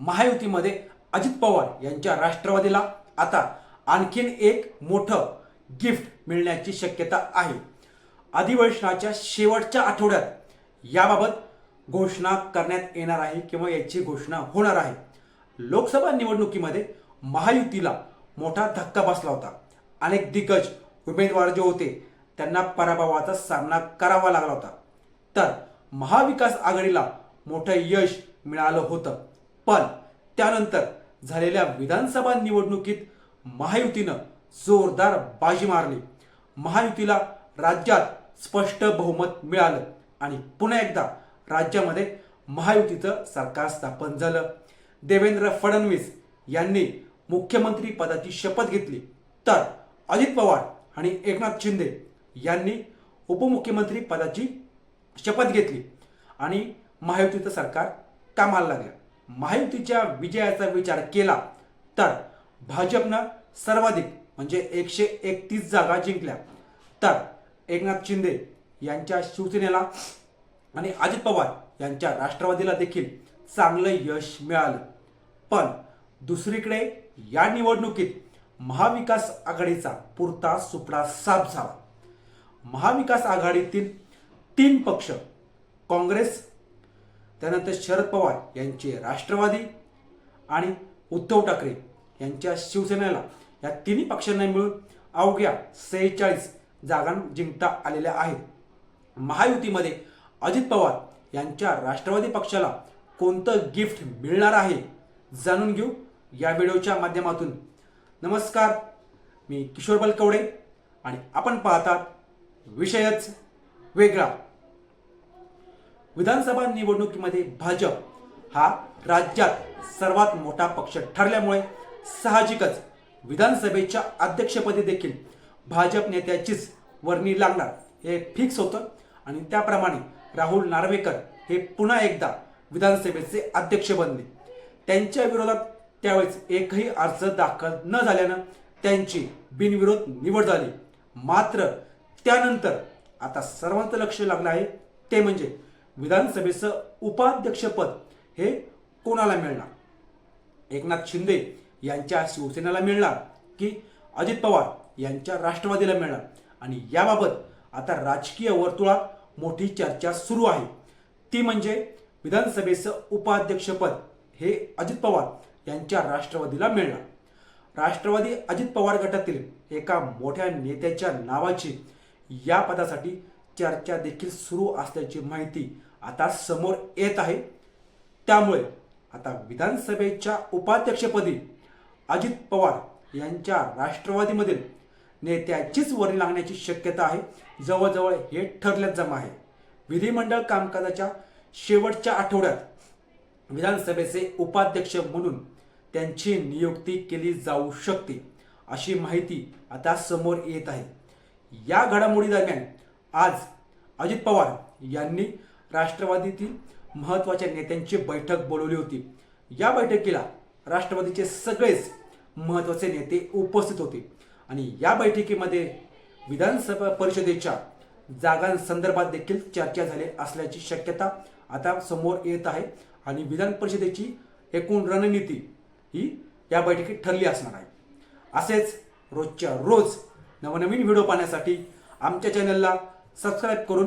महायुतीमध्ये अजित पवार यांच्या राष्ट्रवादीला आता आणखीन एक मोठं गिफ्ट मिळण्याची शक्यता आहे. अधिवेशनाच्या शेवटच्या आठवड्यात याबाबत घोषणा करण्यात येणार आहे किंवा याची घोषणा होणार आहे. लोकसभा निवडणुकीमध्ये महायुतीला मोठा धक्का बसला होता. अनेक दिग्गज उमेदवार जे होते त्यांना पराभवाचा सामना करावा लागला होता. तर महाविकास आघाडीला मोठं यश मिळालं होतं. पण त्यानंतर झालेल्या विधानसभा निवडणुकीत महायुतीनं जोरदार बाजी मारली. महायुतीला राज्यात स्पष्ट बहुमत मिळालं आणि पुन्हा एकदा राज्यामध्ये महायुतीचं सरकार स्थापन झालं. देवेंद्र फडणवीस यांनी मुख्यमंत्री पदाची शपथ घेतली. तर अजित पवार आणि एकनाथ शिंदे यांनी उपमुख्यमंत्री पदाची शपथ घेतली आणि महायुतीचं सरकार कामाला लागलं. महायुतीच्या विजयाचा विचार केला तर भाजपनं सर्वाधिक म्हणजे एकशे एकतीस जागा जिंकल्या. तर एकनाथ शिंदे यांच्या शिवसेनेला आणि अजित पवार यांच्या राष्ट्रवादीला देखील चांगलं यश मिळालं. पण दुसरीकडे या निवडणुकीत महाविकास आघाडीचा पुरता सुपडा साफ झाला. महाविकास आघाडीतील तीन पक्ष काँग्रेस त्यानंतर शरद पवार यांचे राष्ट्रवादी आणि उद्धव ठाकरे यांच्या शिवसेनेला या तिन्ही पक्षांना मिळून अवघ्या सेहेचाळीस जागा जिंकता आलेल्या आहेत. महायुतीमध्ये अजित पवार यांच्या राष्ट्रवादी पक्षाला कोणतं गिफ्ट मिळणार आहे? जाणून घेऊ या व्हिडिओच्या माध्यमातून. नमस्कार मी किशोर बलकवडे आणि आपण पाहतात विषयच वेगळा. विधानसभा निवडणुकीमध्ये भाजप हा राज्यात सर्वात मोठा पक्ष ठरल्यामुळे साहजिकच विधानसभेच्या अध्यक्षपदी देखील भाजप नेत्याचीच वर्णी लागणार. हे फिक्स होतं. आणि त्याप्रमाणे राहुल नार्वेकर हे पुन्हा एकदा विधानसभेचे अध्यक्ष बनले. त्यांच्या विरोधात त्यावेळेस एकही अर्ज दाखल न झाल्यानं त्यांची बिनविरोध निवड झाली. मात्र त्यानंतर आता सर्वांचं लक्ष लागलं आहे. ते म्हणजे विधानसभेचं उपाध्यक्षपद हे कोणाला मिळणार? एकनाथ शिंदे यांच्या शिवसेनेला मिळणार की अजित पवार यांच्या राष्ट्रवादीला मिळणार? आणि याबाबत आता राजकीय वर्तुळात मोठी चर्चा सुरू आहे. ती म्हणजे विधानसभेचं उपाध्यक्षपद हे अजित पवार यांच्या राष्ट्रवादीला मिळणार. राष्ट्रवादी अजित पवार गटातील एका मोठ्या नेत्याच्या नावाची या पदासाठी चर्चा देखील सुरू असल्याची माहिती आता समोर येत आहे. त्यामुळे आता विधानसभेच्या उपाध्यक्षपदी अजित पवार यांच्या राष्ट्रवादीमधील नेत्याचीच वर्णी लागण्याची शक्यता आहे. जवळजवळ हे ठरल्यात जमा आहे. विधिमंडळ कामकाजाच्या शेवटच्या आठवड्यात विधानसभेचे उपाध्यक्ष म्हणून त्यांची नियुक्ती केली जाऊ शकते अशी माहिती आता समोर येत आहे. या घडामोडी दरम्यान आज अजित पवार यांनी राष्ट्रवादीतील महत्त्वाच्या नेत्यांची बैठक बोलवली होती. या बैठकीला राष्ट्रवादीचे सगळेच महत्त्वाचे नेते उपस्थित होते. आणि या बैठकीमध्ये विधानसभा परिषदेच्या जागांसंदर्भात देखील चर्चा झाली असल्याची शक्यता आता समोर येत आहे. आणि विधान परिषदेची एकूण रणनीती ही या बैठकीत ठरली असणार आहे. असेच रोजच्या रोज नवनवीन व्हिडिओ पाहण्यासाठी आमच्या चॅनलला सबस्क्राईब करून